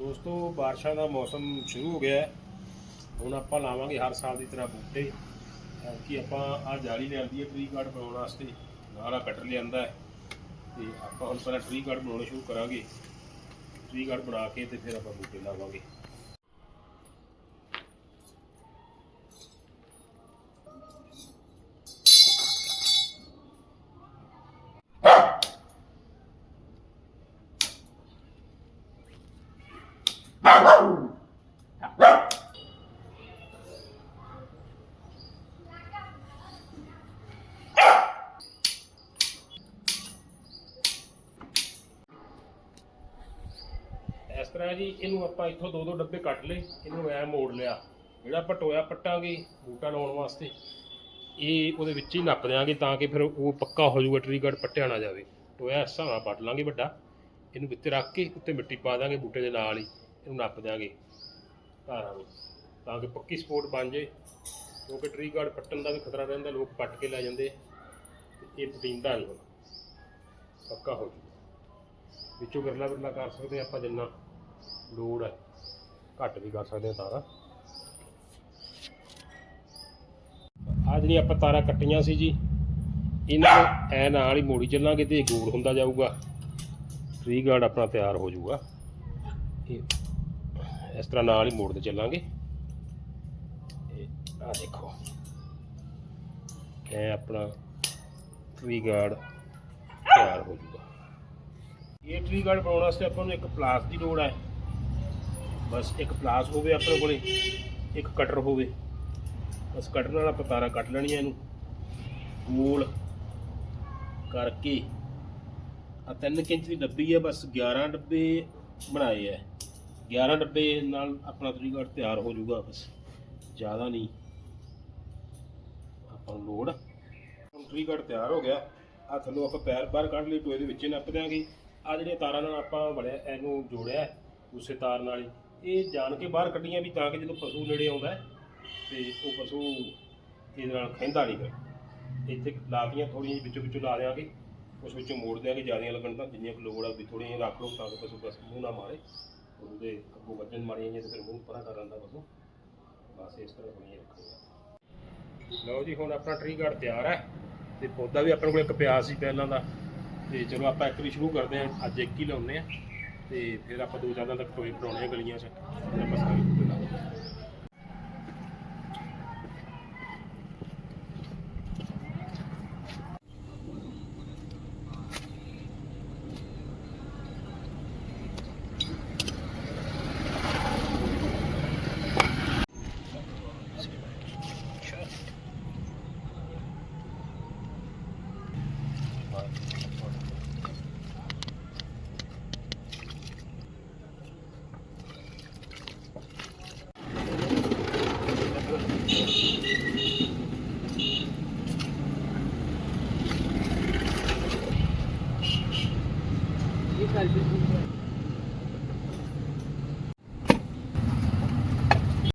ਦੋਸਤੋ, ਬਾਰਿਸ਼ਾਂ ਦਾ ਮੌਸਮ ਸ਼ੁਰੂ ਹੋ ਗਿਆ ਹੈ। ਹੁਣ ਆਪਾਂ ਲਾਵਾਂਗੇ ਹਰ ਸਾਲ ਦੀ ਤਰ੍ਹਾਂ ਬੂਟੇ। ਕਿ ਆਪਾਂ ਆ ਜਾਲੀ ਲਿਆਂਦੀ ਹੈ ਟਰੀ ਗਾਰਡ ਬਣਾਉਣ ਵਾਸਤੇ। ਨਾਲ ਆ ਕਟਰ ਲਿਆਂਦਾ ਹੈ। ਤੇ ਆਪਾਂ ਹੁਣ ਪਹਿਲਾਂ ਟ੍ਰੀ ਗਾਰਡ ਬਣਾਉਣਾ ਸ਼ੁਰੂ ਕਰਾਂਗੇ। ਟ੍ਰੀ ਗਾਰਡ ਬਣਾ ਕੇ ਤੇ ਫਿਰ ਆਪਾਂ ਬੂਟੇ ਲਾਵਾਂਗੇ। ਇਸ ਤਰ੍ਹਾਂ ਜੀ, ਇਹਨੂੰ ਆਪਾਂ ਇੱਥੋਂ ਦੋ ਦੋ ਡੱਬੇ ਕੱਟ ਲਏ, ਇਹਨੂੰ ਐ ਮੋੜ ਲਿਆ। ਜਿਹੜਾ ਆਪਾਂ ਟੋਇਆ ਪੱਟਾਂਗੇ, ਬੂਟਾ ਲਾਉਣ ਵਾਸਤੇ, ਇਹ ਉਹਦੇ ਵਿੱਚ ਹੀ ਨੱਪ ਦਿਆਂਗੇ ਤਾਂ ਕਿ ਫਿਰ ਉਹ ਪੱਕਾ ਹੋ ਜਾਊਗਾ ਟਰੀ ਗਾਰਡ ਪੱਟਿਆ ਨਾ ਜਾਵੇ। ਟੋਇਆ ਇਸ ਹਿਸਾਬ ਨਾਲ ਪੱਟ ਲਾਂਗੇ ਵੱਡਾ। ਇਹਨੂੰ ਵਿੱਚ ਰੱਖ ਕੇ ਉੱਤੇ ਮਿੱਟੀ ਪਾ ਦਾਂਗੇ ਬੂਟੇ ਦੇ ਨਾਲ ਹੀ। ਇਹਨੂੰ ਨੱਪ ਦਿਆਂਗੇ ਧਾਰਾਂ ਨੂੰ, ਤਾਂ ਕਿ ਪੱਕੀ ਸਪੋਰਟ ਬਣ ਜੇ ਕਿਉਂਕਿ ਟਰੀ ਗਾਰਡ ਪੱਟਣ ਦਾ ਵੀ ਖਤਰਾ ਰਹਿੰਦਾ, ਲੋਕ ਪੱਟ ਕੇ ਲੈ ਜਾਂਦੇ ਇਹ ਪਟੀਂਦਾ ਨਹੀਂ ਹੁਣ। ਪੱਕਾ ਹੋ ਜੂ ਵਿੱਚੋਂ ਗਰਲਾ ਗਰਲਾ ਕਰ ਸਕਦੇ ਆਪਾਂ ਜਿੰਨਾ ਲੋੜ ਹੈ ਘੱਟ ਵੀ ਕਰ ਸਕਦੇ ਹਾਂ ਤਾਰਾਂ। ਆ ਜਿਹੜੀਆਂ ਆਪਾਂ ਤਾਰਾਂ ਕੱਟੀਆਂ ਸੀ ਜੀ, ਇਹਨਾਂ ਨੂੰ ਐ ਨਾਲ ਹੀ ਮੋੜੀ ਚੱਲਾਂਗੇ ਤੇ ਗੋਲ ਹੁੰਦਾ ਜਾਊਗਾ। ਟ੍ਰੀ ਗਾਰਡ ਆਪਣਾ ਤਿਆਰ ਹੋ ਜਾਊਗਾ ਇਹ ਇਸ ਤਰ੍ਹਾਂ ਨਾਲ ਹੀ ਮੋੜਦੇ ਚੱਲਾਂਗੇ। ਆ ਦੇਖੋ। ਇਹ ਆਪਣਾ ਟ੍ਰੀ ਗਾਰਡ ਤਿਆਰ ਹੋ ਜੂਗਾ। ਇਹ ਟ੍ਰੀ ਗਾਰਡ ਬਣਾਉਣ ਵਾਸਤੇ ਆਪਾਂ ਨੂੰ ਇੱਕ ਪਲਾਸ ਦੀ ਲੋੜ ਹੈ। ਬਸ ਇੱਕ ਪਲਾਸ ਹੋਵੇ ਆਪਣੇ ਕੋਲੇ, ਇੱਕ ਕਟਰ ਹੋਵੇ। ਬਸ ਕਟਰ ਨਾਲ ਆਪਾਂ ਤਾਰਾਂ ਕੱਟ ਲੈਣੀਆਂ ਇਹਨੂੰ। ਗੋਲ ਕਰਕੇ ਆ 3 ਇੰਚ ਦੀ ਡੱਬੀ ਹੈ, ਬਸ 11 ਡੱਬੇ ਬਣਾਏ ਹੈ। 11 ਡੱਬੇ ਨਾਲ ਆਪਣਾ ਟਰੀ ਗਾਰਡ ਤਿਆਰ ਹੋ ਜਾਊਗਾ ਬਸ ਜ਼ਿਆਦਾ ਨਹੀਂ। ਆਪਾਂ ਨੂੰ ਲੋੜ ਹੁਣ ਟਰੀ ਤਿਆਰ ਹੋ ਗਿਆ ਆ ਥੱਲੋਂ ਆਪਾਂ ਪੈਰ ਬਾਹਰ ਕੱਢ ਲਈ ਟੋਏ ਦੇ ਵਿੱਚ ਨੱਪ ਦਿਆਂਗੇ। ਆ ਜਿਹੜੀਆਂ ਤਾਰਾਂ ਨਾਲ ਆਪਾਂ ਬੜਿਆ ਇਹਨੂੰ ਜੋੜਿਆ ਉਸੇ ਤਾਰ ਨਾਲ ਇਹ ਜਾਣ ਕੇ ਬਾਹਰ ਕੱਢੀਆਂ ਵੀ ਤਾਂ ਕਿ ਜਦੋਂ ਪਸ਼ੂ ਨੇੜੇ ਆਉਂਦਾ ਹੈ, ਤੇ ਉਹ ਪਸ਼ੂ ਇਹਦੇ ਨਾਲ ਖਹਿੰਦਾ ਨਹੀਂ ਫਿਰ। ਇੱਥੇ ਲਾਤੀਆਂ ਥੋੜੀਆਂ ਜਿਹੀ ਵਿੱਚੋਂ ਵਿੱਚੋਂ ਲਾ ਦਿਆਂਗੇ ਉਸ ਵਿੱਚੋਂ ਮੋੜ ਦਿਆਂਗੇ ਜਿਆਦੀਆਂ ਲੱਗਣ ਤਾਂ ਜਿੰਨੀਆਂ ਕੁ ਲੋੜ ਆ ਵੀ ਥੋੜੀਆਂ ਰੱਖ ਲਓ ਤਾਂ ਕਿ ਪਸ਼ੂ ਬਸ ਮੂੰਹ ਨਾ ਮਾਰੇ। ਉਹਦੇ ਅੱਗੋਂ ਵੱਜਣ ਮਾਰੀਆਂ ਜਾਂ ਫਿਰ ਮੂੰਹ ਪਰਾਂ ਕਰ ਲੈਂਦਾ ਪਸ਼ੂ ਬਸ ਇਸ ਤਰ੍ਹਾਂ ਥੋੜ੍ਹੀਆਂ ਰੱਖੋ ਲਓ ਜੀ, ਹੁਣ ਆਪਣਾ ਟਰੀ ਗਾਰਡ ਤਿਆਰ ਹੈ ਤੇ ਪੌਦਾ ਵੀ ਆਪਣੇ ਕੋਲ ਇੱਕ ਪਿਆ ਸੀ ਪਹਿਲਾਂ ਦਾ। ਤੇ ਚਲੋ ਆਪਾਂ ਇੱਕ ਵੀ ਸ਼ੁਰੂ ਕਰਦੇ ਹਾਂ, ਅੱਜ ਇੱਕ ਹੀ ਲਾਉਨੇ ਆ ਤੇ ਫਿਰ ਆਪਾਂ ਦੋ ਚਾਰ ਦਿਨ ਤੱਕ ਟੋਏ ਬਣਾਉਣੇ ਆ ਗਲੀਆਂ 'ਚ। ਆਪਾਂ ਸਾਰੇ ਬੂਟੇ